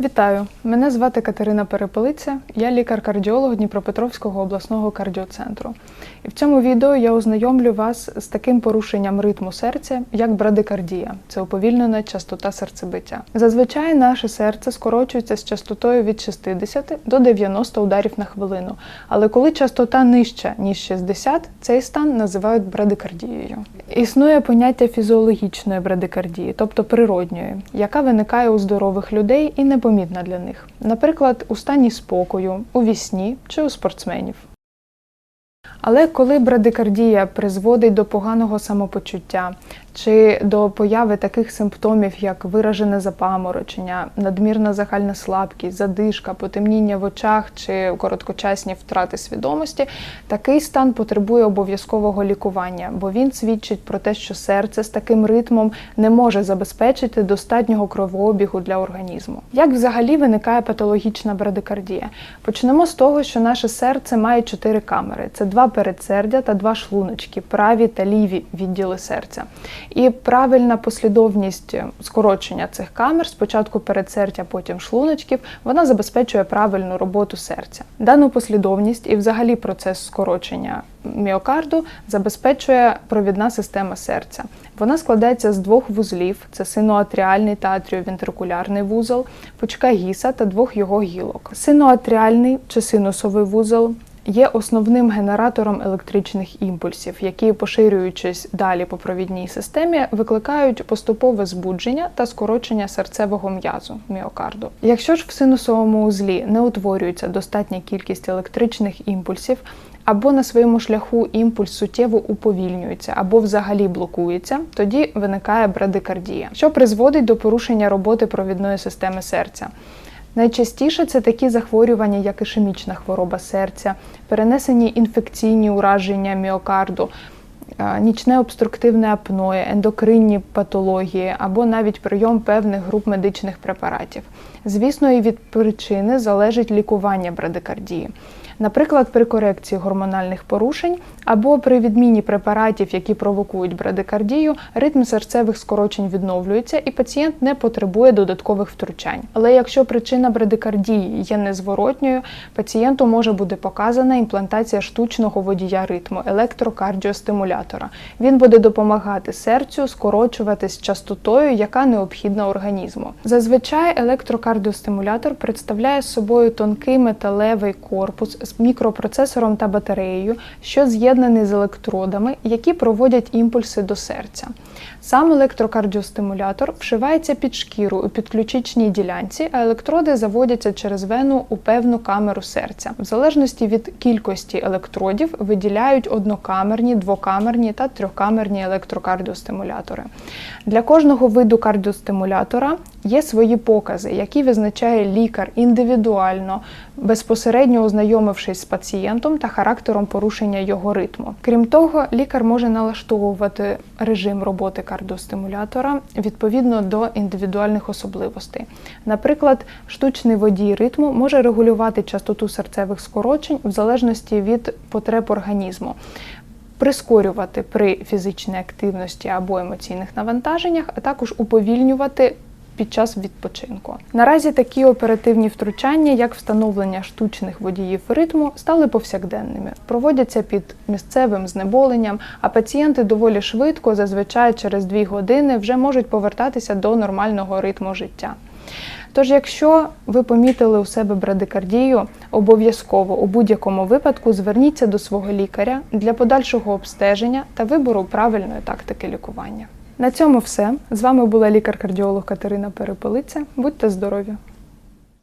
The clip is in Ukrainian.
Вітаю! Мене звати Катерина Перепелиця, я лікар-кардіолог Дніпропетровського обласного кардіоцентру. І в цьому відео я ознайомлю вас з таким порушенням ритму серця, як брадикардія це уповільнена частота серцебиття. Зазвичай наше серце скорочується з частотою від 60 до 90 ударів на хвилину. Але коли частота нижча, ніж 60, цей стан називають брадикардією. Існує поняття фізіологічної брадикардії, тобто природньої, яка виникає у здорових людей і непомітна для них, наприклад, у стані спокою, у вісні чи у спортсменів. Але коли брадикардія призводить до поганого самопочуття чи до появи таких симптомів, як виражене запаморочення, надмірна загальна слабкість, задишка, потемніння в очах чи короткочасні втрати свідомості, такий стан потребує обов'язкового лікування, бо він свідчить про те, що серце з таким ритмом не може забезпечити достатнього кровообігу для організму. Як взагалі виникає патологічна брадикардія? Почнемо з того, що наше серце має чотири камери: це два передсердя та два шлуночки, праві та ліві відділи серця. І правильна послідовність скорочення цих камер, спочатку передсердя, потім шлуночків, вона забезпечує правильну роботу серця. Дану послідовність і взагалі процес скорочення міокарду забезпечує провідна система серця. Вона складається з двох вузлів: це синоатріальний та атріовентрикулярний вузол, пучка гіса та двох його гілок. Синоатріальний чи синусовий вузол є основним генератором електричних імпульсів, які, поширюючись далі по провідній системі, викликають поступове збудження та скорочення серцевого м'язу міокарду. Якщо ж в синусовому узлі не утворюється достатня кількість електричних імпульсів, або на своєму шляху імпульс суттєво уповільнюється, або взагалі блокується, тоді виникає брадикардія, що призводить до порушення роботи провідної системи серця. Найчастіше це такі захворювання, як ішемічна хвороба серця, перенесені інфекційні ураження міокарду, е, нічне обструктивне апноє, ендокринні патології або навіть прийом певних груп медичних препаратів. Звісно, і від причини залежить лікування брадикардії. Наприклад, при корекції гормональних порушень або при відміні препаратів, які провокують брадикардію, ритм серцевих скорочень відновлюється і пацієнт не потребує додаткових втручань. Але якщо причина брадикардії є незворотньою, пацієнту може бути показана імплантація штучного водія ритму електрокардіостимулятора. Він буде допомагати серцю скорочуватись частотою, яка необхідна організму. Зазвичай електрокардіостимулятор представляє собою тонкий металевий корпус з мікропроцесором та батареєю, що з'єднаний з електродами, які проводять імпульси до серця. Сам електрокардіостимулятор вшивається під шкіру у підключичній ділянці, а електроди заводяться через вену у певну камеру серця. В залежності від кількості електродів виділяють однокамерні, двокамерні та трьохкамерні електрокардіостимулятори. Для кожного виду кардіостимулятора є свої покази, які визначає лікар індивідуально, безпосередньо ознайомившись з пацієнтом та характером порушення його ритму. Крім того, лікар може налаштовувати режим роботи кардіостимулятора відповідно до індивідуальних особливостей. Наприклад, штучний водій ритму може регулювати частоту серцевих скорочень в залежності від потреб організму. Прискорювати при фізичній активності або емоційних навантаженнях, а також уповільнювати під час відпочинку. Наразі такі оперативні втручання, як встановлення штучних водіїв ритму, стали повсякденними. Проводяться під місцевим знеболенням, а пацієнти доволі швидко, зазвичай через 2 години, вже можуть повертатися до нормального ритму життя. Тож, якщо ви помітили у себе брадикардію, обов'язково у будь-якому випадку зверніться до свого лікаря для подальшого обстеження та вибору правильної тактики лікування. На цьому все. З вами була лікар-кардіолог Катерина Перепелиця. Будьте здорові!